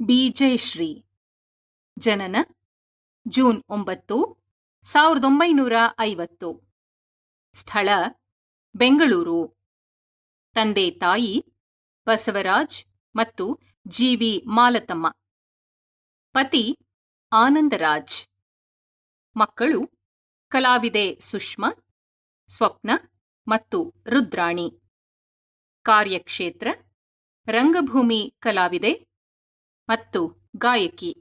B Jayashree ಜನನ June ಒಂಬತ್ತು, ಸಾವಿರದ ಒಂಬೈನೂರ ಐವತ್ತು. ಸ್ಥಳ ಬೆಂಗಳೂರು. ತಂದೆ ತಾಯಿ ಬಸವರಾಜ್ ಮತ್ತು ಜಿವಿ ಮಾಲತಮ್ಮ. ಪತಿ ಆನಂದರಾಜ್. ಮಕ್ಕಳು ಕಲಾವಿದೆ ಸುಷ್ಮಾ, ಸ್ವಪ್ನ ಮತ್ತು ರುದ್ರಾಣಿ. ಕಾರ್ಯಕ್ಷೇತ್ರ ರಂಗಭೂಮಿ ಕಲಾವಿದೆ ಮತ್ತು ಗಾಯಕಿ.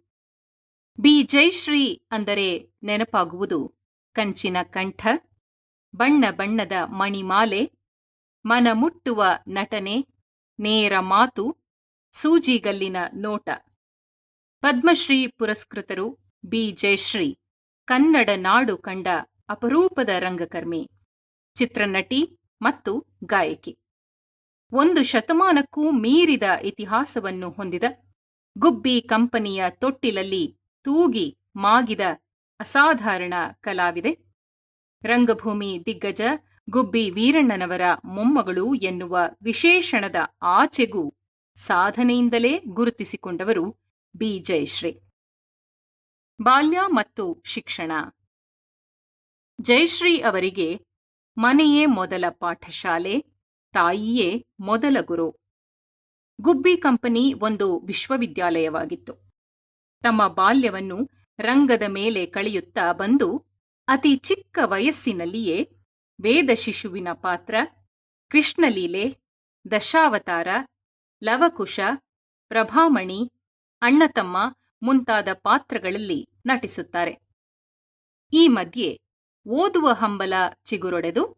ಬಿ. ಜಯಶ್ರೀ ಅಂದರೆ ನೆನಪಾಗುವುದು. ಕಂಚಿನ ಕಂಠ, ಬಣ್ಣ ಬಣ್ಣದ ಮಣಿಮಾಲೆ ಮನಮುಟ್ಟುವ ನಟನೆ, ನೇರ ಮಾತು, ಸೂಜಿಗಲ್ಲಿನ ನೋಟ. ಪದ್ಮಶ್ರೀ ಪುರಸ್ಕೃತರು ಬಿ. ಜಯಶ್ರೀ ಕನ್ನಡ ನಾಡು ಕಂಡ ಅಪರೂಪದ ರಂಗಕರ್ಮಿ, ಚಿತ್ರನಟಿ ಮತ್ತು ಗಾಯಕಿ. ಒಂದು ಶತಮಾನಕ್ಕೂ ಮೀರಿದ ಇತಿಹಾಸವನ್ನು ಹೊಂದಿದ ಗುಬ್ಬಿ ಕಂಪನಿಯ ತೊಟ್ಟಿಲಲ್ಲಿ ತೂಗಿ ಮಾಗಿದ ಅಸಾಧಾರಣ ಕಲಾವಿದೆ. ರಂಗಭೂಮಿ ದಿಗ್ಗಜ ಗುಬ್ಬಿ ವೀರಣ್ಣನವರ ಮೊಮ್ಮಗಳು ಎನ್ನುವ ವಿಶೇಷಣದ ಆಚೆಗೂ ಸಾಧನೆಯಿಂದಲೇ ಗುರುತಿಸಿಕೊಂಡವರು ಬಿ. ಜಯಶ್ರೀ. ಬಾಲ್ಯ ಮತ್ತು ಶಿಕ್ಷಣ. ಜಯಶ್ರೀ ಅವರಿಗೆ ಮನೆಯೇ ಮೊದಲ ಪಾಠಶಾಲೆ, ತಾಯಿಯೇ ಮೊದಲ ಗುರು. ಗುಬ್ಬಿ ಕಂಪನಿ ಒಂದು ವಿಶ್ವವಿದ್ಯಾಲಯವಾಗಿತ್ತು. ತಮ್ಮ ಬಾಲ್ಯವನ್ನು ರಂಗದ ಮೇಲೆ ಕಳೆಯುತ್ತಾ ಬಂದು ಅತಿ ಚಿಕ್ಕ ವಯಸ್ಸಿನಲ್ಲಿಯೇ ವೇದ ಶಿಶುವಿನ ಪಾತ್ರ, ಕೃಷ್ಣಲೀಲೆ, ದಶಾವತಾರ, ಲವಕುಶ, ಪ್ರಭಾಮಣಿ, ಅಣ್ಣತಮ್ಮ ಮುಂತಾದ ಪಾತ್ರಗಳಲ್ಲಿ ನಟಿಸುತ್ತಾರೆ. ಈ ಮಧ್ಯೆ ಓದುವ ಹಂಬಲ ಚಿಗುರೊಡೆದು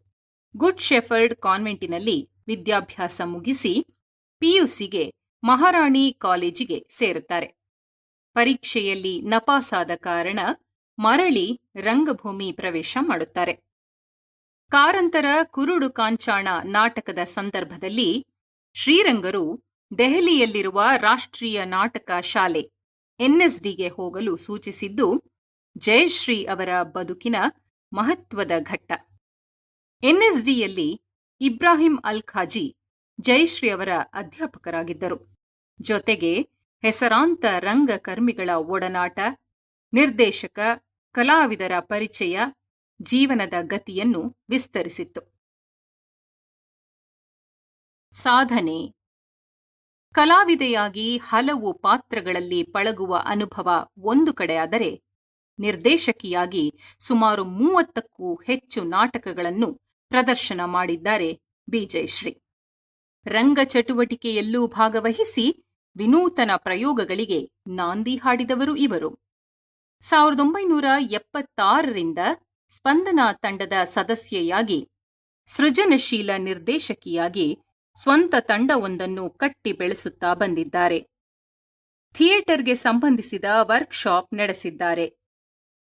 ಗುಡ್ ಶೆಫರ್ಡ್ ಕಾನ್ವೆಂಟಿನಲ್ಲಿ ವಿದ್ಯಾಭ್ಯಾಸ ಮುಗಿಸಿ ಪಿಯುಸಿಗೆ ಮಹಾರಾಣಿ ಕಾಲೇಜಿಗೆ ಸೇರುತ್ತಾರೆ. ಪರೀಕ್ಷೆಯಲ್ಲಿ ನಪಾಸಾದ ಕಾರಣ ಮರಳಿ ರಂಗಭೂಮಿ ಪ್ರವೇಶ ಮಾಡುತ್ತಾರೆ. ಕಾರಂತರ ಕುರುಡು ಕಾಂಚಾಣ ನಾಟಕದ ಸಂದರ್ಭದಲ್ಲಿ ಶ್ರೀರಂಗರು ದೆಹಲಿಯಲ್ಲಿರುವ ರಾಷ್ಟ್ರೀಯ ನಾಟಕ ಶಾಲೆ ಎನ್ಎಸ್ಡಿಗೆ ಹೋಗಲು ಸೂಚಿಸಿದ್ದು ಜಯಶ್ರೀ ಅವರ ಬದುಕಿನ ಮಹತ್ವದ ಘಟ್ಟ. ಎನ್ಎಸ್ಡಿಯಲ್ಲಿ ಇಬ್ರಾಹಿಂ ಅಲ್ ಖಾಜಿ ಜಯಶ್ರೀ ಅವರ ಅಧ್ಯಾಪಕರಾಗಿದ್ದರು. ಜೊತೆಗೆ ಹೆಸರಾಂತ ರಂಗಕರ್ಮಿಗಳ ಒಡನಾಟ, ನಿರ್ದೇಶಕ, ಕಲಾವಿದರ ಪರಿಚಯ, ಜೀವನದ ಗತಿಯನ್ನು ವಿಸ್ತರಿಸಿತ್ತು. ಸಾಧನೆ ಕಲಾವಿದೆಯಾಗಿ ಹಲವು ಪಾತ್ರಗಳಲ್ಲಿ ಪಳಗುವ ಅನುಭವ ಒಂದು ಕಡೆಯಾದರೆ ನಿರ್ದೇಶಕಿಯಾಗಿ ಸುಮಾರು ಮೂವತ್ತಕ್ಕೂ ಹೆಚ್ಚು ನಾಟಕಗಳನ್ನು ಪ್ರದರ್ಶನ ಮಾಡಿದ್ದಾರೆ ಬಿಜಯಶ್ರೀ ರಂಗ ಚಟುವಟಿಕೆಯಲ್ಲೂ ಭಾಗವಹಿಸಿ ವಿನೂತನ ಪ್ರಯೋಗಗಳಿಗೆ ನಾಂದಿ ಹಾಡಿದವರು ಇವರು. ಸಾವಿರದ ಒಂಬೈನೂರ ಎಪ್ಪತ್ತಾರರಿಂದ ಸ್ಪಂದನ ತಂಡದ ಸದಸ್ಯೆಯಾಗಿ, ಸೃಜನಶೀಲ ನಿರ್ದೇಶಕಿಯಾಗಿ ಸ್ವಂತ ತಂಡವೊಂದನ್ನು ಕಟ್ಟಿ ಬೆಳೆಸುತ್ತಾ ಬಂದಿದ್ದಾರೆ. ಥಿಯೇಟರ್ಗೆ ಸಂಬಂಧಿಸಿದ ವರ್ಕ್ಶಾಪ್ ನಡೆಸಿದ್ದಾರೆ.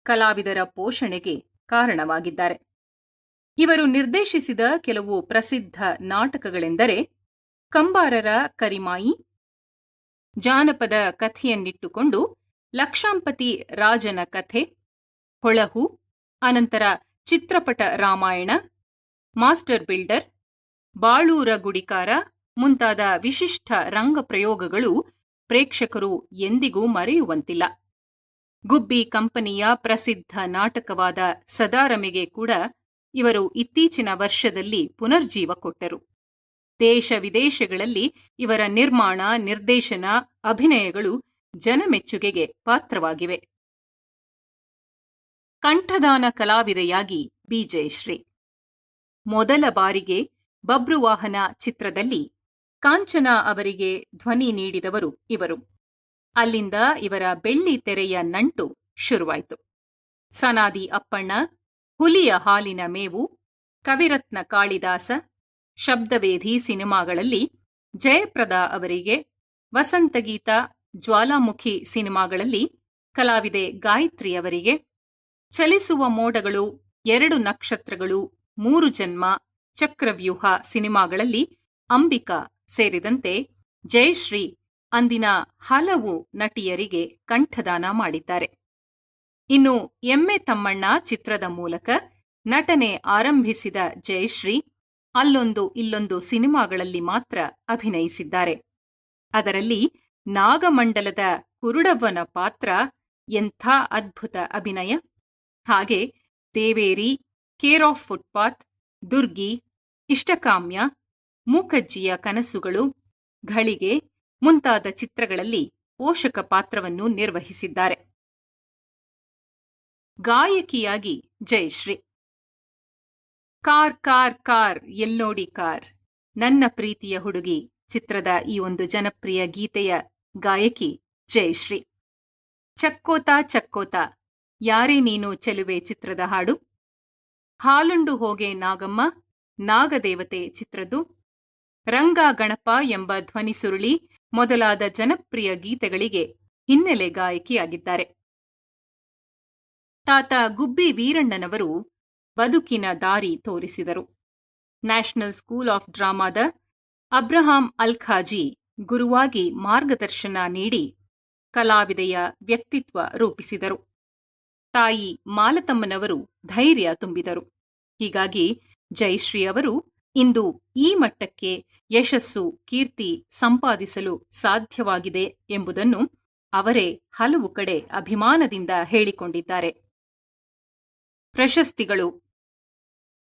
ಕಲಾವಿದರ ಪೋಷಣೆಗೆ ಕಾರಣವಾಗಿದ್ದಾರೆ. ಇವರು ನಿರ್ದೇಶಿಸಿದ ಕೆಲವು ಪ್ರಸಿದ್ಧ ನಾಟಕಗಳೆಂದರೆ ಕಂಬಾರರ ಕರಿಮಾಯಿ. ಜಾನಪದ ಕಥೆಯನ್ನಿಟ್ಟುಕೊಂಡು ಲಕ್ಷಾಂಪತಿ ರಾಜನ ಕಥೆ, ಹೊಳಹು, ಅನಂತರ ಚಿತ್ರಪಟ ರಾಮಾಯಣ, ಮಾಸ್ಟರ್ ಬಿಲ್ಡರ್, ಬಾಳೂರ ಗುಡಿಕಾರ ಮುಂತಾದ ವಿಶಿಷ್ಟ ರಂಗಪ್ರಯೋಗಗಳು ಪ್ರೇಕ್ಷಕರು ಎಂದಿಗೂ ಮರೆಯುವಂತಿಲ್ಲ. ಗುಬ್ಬಿ ಕಂಪನಿಯ ಪ್ರಸಿದ್ಧ ನಾಟಕವಾದ ಸದಾರಮೆಗೆ ಕೂಡ ಇವರು ಇತ್ತೀಚಿನ ವರ್ಷದಲ್ಲಿ ಪುನರ್ಜೀವ ಕೊಟ್ಟರು. ದೇಶ ವಿದೇಶಗಳಲ್ಲಿ ಇವರ ನಿರ್ಮಾಣ, ನಿರ್ದೇಶನ, ಅಭಿನಯಗಳು ಜನಮೆಚ್ಚುಗೆಗೆ ಪಾತ್ರವಾಗಿವೆ. ಕಂಠದಾನ ಕಲಾವಿದೆಯಾಗಿ ಬಿಜಯಶ್ರೀ ಮೊದಲ ಬಾರಿಗೆ ಬಬ್ರುವಾಹನ ಚಿತ್ರದಲ್ಲಿ ಕಾಂಚನ ಅವರಿಗೆ ಧ್ವನಿ ನೀಡಿದವರು ಇವರು. ಅಲ್ಲಿಂದ ಇವರ ಬೆಳ್ಳಿ ತೆರೆಯ ನಂಟು ಶುರುವಾಯಿತು. ಸನಾದಿ ಅಪ್ಪಣ್ಣ, ಹುಲಿಯ ಹಾಲಿನ ಮೇವು, ಕವಿರತ್ನ ಕಾಳಿದಾಸ ಶಬ್ದವೇಧಿ ಸಿನಿಮಾಗಳಲ್ಲಿ ಜಯಪ್ರದಾ ಅವರಿಗೆ ವಸಂತಗೀತ ಜ್ವಾಲಾಮುಖಿ ಸಿನಿಮಾಗಳಲ್ಲಿ ಕಲಾವಿದೆ ಗಾಯತ್ರಿ ಅವರಿಗೆ ಚಲಿಸುವ ಮೋಡಗಳು ಎರಡು ನಕ್ಷತ್ರಗಳು ಮೂರು ಜನ್ಮ ಚಕ್ರವ್ಯೂಹ ಸಿನಿಮಾಗಳಲ್ಲಿ ಅಂಬಿಕಾ ಸೇರಿದಂತೆ ಜಯಶ್ರೀ ಅಂದಿನ ಹಲವು ನಟಿಯರಿಗೆ ಕಂಠದಾನ ಮಾಡಿದ್ದಾರೆ. ಇನ್ನು ಎಮ್ಮೆ ತಮ್ಮಣ್ಣ ಚಿತ್ರದ ಮೂಲಕ ನಟನೆ ಆರಂಭಿಸಿದ ಜಯಶ್ರೀ ಅಲ್ಲೊಂದು ಇಲ್ಲೊಂದು ಸಿನಿಮಾಗಳಲ್ಲಿ ಮಾತ್ರ ಅಭಿನಯಿಸಿದ್ದಾರೆ. ಅದರಲ್ಲಿ ನಾಗಮಂಡಲದ ಕುರುಡವ್ವನ ಪಾತ್ರ ಎಂಥ ಅದ್ಭುತ ಅಭಿನಯ. ಹಾಗೆ Deveri, care of footpath, Durgi, Ishtakamya, ಮೂಕಜ್ಜಿಯ ಕನಸುಗಳು, ಘಳಿಗೆ ಮುಂತಾದ ಚಿತ್ರಗಳಲ್ಲಿ ಪೋಷಕ ಪಾತ್ರವನ್ನು ನಿರ್ವಹಿಸಿದ್ದಾರೆ. ಗಾಯಕಿಯಾಗಿ ಜಯಶ್ರೀ. ಕಾರ್ ಕಾರ್ ಕಾರ್ ಎಲ್ನೋಡಿ ಕಾರ್. ನನ್ನ ಪ್ರೀತಿಯ ಹುಡುಗಿ, ಚಿತ್ರದ ಈ ಒಂದು ಜನಪ್ರಿಯ ಗೀತೆಯ ಗಾಯಕಿ, ಜಯಶ್ರೀ. ಚಕ್ಕೋತಾ ಚಕ್ಕೋತಾ, ಯಾರೇ ನೀನು ಚೆಲುವೆ ಚಿತ್ರದ ಹಾಡು? ಹಾಲುಂಡು ಹೋಗೆ ನಾಗಮ್ಮ, ನಾಗದೇವತೆ ಚಿತ್ರದ್ದು. ರಂಗ ಗಣಪ ಎಂಬ ಧ್ವನಿ ಸುರುಳಿ ಮೊದಲಾದ ಜನಪ್ರಿಯ ಗೀತೆಗಳಿಗೆ ಹಿನ್ನೆಲೆ ಗಾಯಕಿಯಾಗಿದ್ದಾರೆ. ತಾತ ಗುಬ್ಬಿ ವೀರಣ್ಣನವರು ಬದುಕಿನ ದಾರಿ ತೋರಿಸಿದರು. ನ್ಯಾಷನಲ್ ಸ್ಕೂಲ್ ಆಫ್ ಡ್ರಾಮಾದ ಅಬ್ರಹಾಂ ಅಲ್ಖಾಜಿ ಗುರುವಾಗಿ ಮಾರ್ಗದರ್ಶನ ನೀಡಿ ಕಲಾವಿದೆಯ ವ್ಯಕ್ತಿತ್ವ ರೂಪಿಸಿದರು. ತಾಯಿ ಮಾಲತಮ್ಮನವರು ಧೈರ್ಯ ತುಂಬಿದರು. ಹೀಗಾಗಿ ಜಯಶ್ರೀ ಅವರು ಇಂದು ಈ ಮಟ್ಟಕ್ಕೆ ಯಶಸ್ಸು, ಕೀರ್ತಿ ಸಂಪಾದಿಸಲು ಸಾಧ್ಯವಾಗಿದೆ ಎಂಬುದನ್ನು ಅವರೇ ಹಲವು ಕಡೆ ಅಭಿಮಾನದಿಂದ ಹೇಳಿಕೊಂಡಿದ್ದಾರೆ. ಪ್ರಶಸ್ತಿಗಳು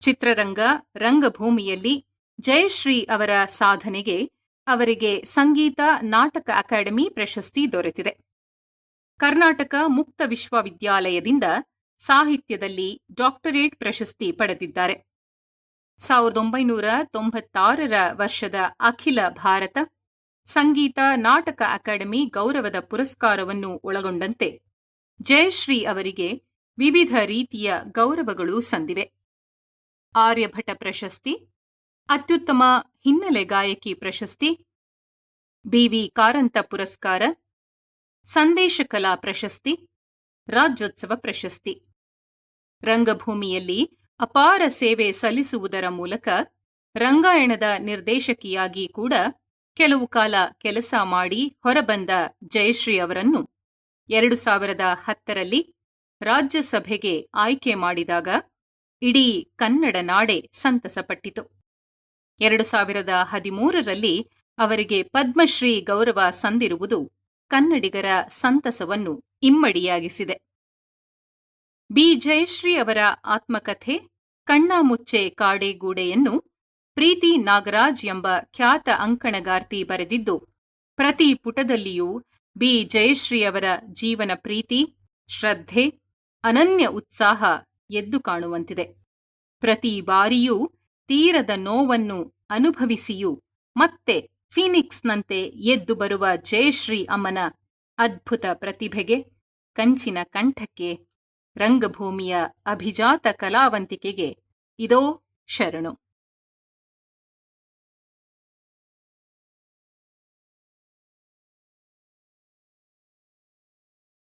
ಚಿತ್ರರಂಗ, ರಂಗಭೂಮಿಯಲ್ಲಿ ಜಯಶ್ರೀ ಅವರ ಸಾಧನೆಗೆ ಅವರಿಗೆ ಸಂಗೀತ ನಾಟಕ ಅಕಾಡೆಮಿ ಪ್ರಶಸ್ತಿ ದೊರೆತಿದೆ. ಕರ್ನಾಟಕ ಮುಕ್ತ ವಿಶ್ವವಿದ್ಯಾಲಯದಿಂದ ಸಾಹಿತ್ಯದಲ್ಲಿ ಡಾಕ್ಟರೇಟ್ ಪ್ರಶಸ್ತಿ ಪಡೆದಿದ್ದಾರೆ. ಸಾವಿರದ ಒಂಬೈನೂರ ತೊಂಬತ್ತಾರರ ವರ್ಷದ ಅಖಿಲ ಭಾರತ ಸಂಗೀತ ನಾಟಕ ಅಕಾಡೆಮಿ ಗೌರವದ ಪುರಸ್ಕಾರವನ್ನು ಒಳಗೊಂಡಂತೆ ಜಯಶ್ರೀ ಅವರಿಗೆ ವಿವಿಧ ರೀತಿಯ ಗೌರವಗಳು ಸಂದಿವೆ. ಆರ್ಯಭಟ ಪ್ರಶಸ್ತಿ, ಅತ್ಯುತ್ತಮ ಹಿನ್ನೆಲೆ ಗಾಯಕಿ ಪ್ರಶಸ್ತಿ, ಬಿವಿ ಕಾರಂತ ಪುರಸ್ಕಾರ, ಸಂದೇಶ ಕಲಾ ಪ್ರಶಸ್ತಿ, ರಾಜ್ಯೋತ್ಸವ ಪ್ರಶಸ್ತಿ. ರಂಗಭೂಮಿಯಲ್ಲಿ ಅಪಾರ ಸೇವೆ ಸಲ್ಲಿಸುವುದರ ಮೂಲಕ ರಂಗಾಯಣದ ನಿರ್ದೇಶಕಿಯಾಗಿ ಕೂಡ ಕೆಲವು ಕಾಲ ಕೆಲಸ ಮಾಡಿ ಹೊರಬಂದ ಜಯಶ್ರೀ ಅವರನ್ನು ಎರಡು ಸಾವಿರದ ಹತ್ತರಲ್ಲಿ ರಾಜ್ಯಸಭೆಗೆ ಆಯ್ಕೆ ಮಾಡಿದಾಗ ಇಡೀ ಕನ್ನಡ ನಾಡೆ ಸಂತಸಪಟ್ಟಿತು. ಎರಡು ಸಾವಿರದ ಹದಿಮೂರರಲ್ಲಿ ಅವರಿಗೆ ಪದ್ಮಶ್ರೀ ಗೌರವ ಸಂದಿರುವುದು ಕನ್ನಡಿಗರ ಸಂತಸವನ್ನು ಇಮ್ಮಡಿಯಾಗಿಸಿದೆ. ಬಿ. ಜಯಶ್ರೀ ಅವರ ಆತ್ಮಕಥೆ, ಕಣ್ಣಾಮುಚ್ಚೆ ಕಾಡೆಗೂಡೆಯನ್ನು ಪ್ರೀತಿ ನಾಗರಾಜ್ ಎಂಬ ಖ್ಯಾತ ಅಂಕಣಗಾರ್ತಿ ಬರೆದಿದ್ದು, ಪ್ರತಿ ಪುಟದಲ್ಲಿಯೂ ಬಿ. ಜಯಶ್ರೀ ಅವರ ಜೀವನ ಪ್ರೀತಿ, ಶ್ರದ್ಧೆ, ಅನನ್ಯ ಉತ್ಸಾಹ ಎದ್ದು ಕಾಣುವಂತಿದೆ. ಪ್ರತಿ ಬಾರಿಯೂ ತೀರದ ನೋವನ್ನು ಅನುಭವಿಸಿಯೂ ಮತ್ತೆ ಫೀನಿಕ್ಸ್ನಂತೆ ಎದ್ದು ಬರುವ ಜಯಶ್ರೀ ಅಮ್ಮನ ಅದ್ಭುತ ಪ್ರತಿಭೆಗೆ ಕಂಚಿನ ಕಂಠಕ್ಕೆ ರಂಗಭೂಮಿಯ ಅಭಿಜಾತ ಕಲಾವಂತಿಕೆಗೆ ಇದೋ ಶರಣು.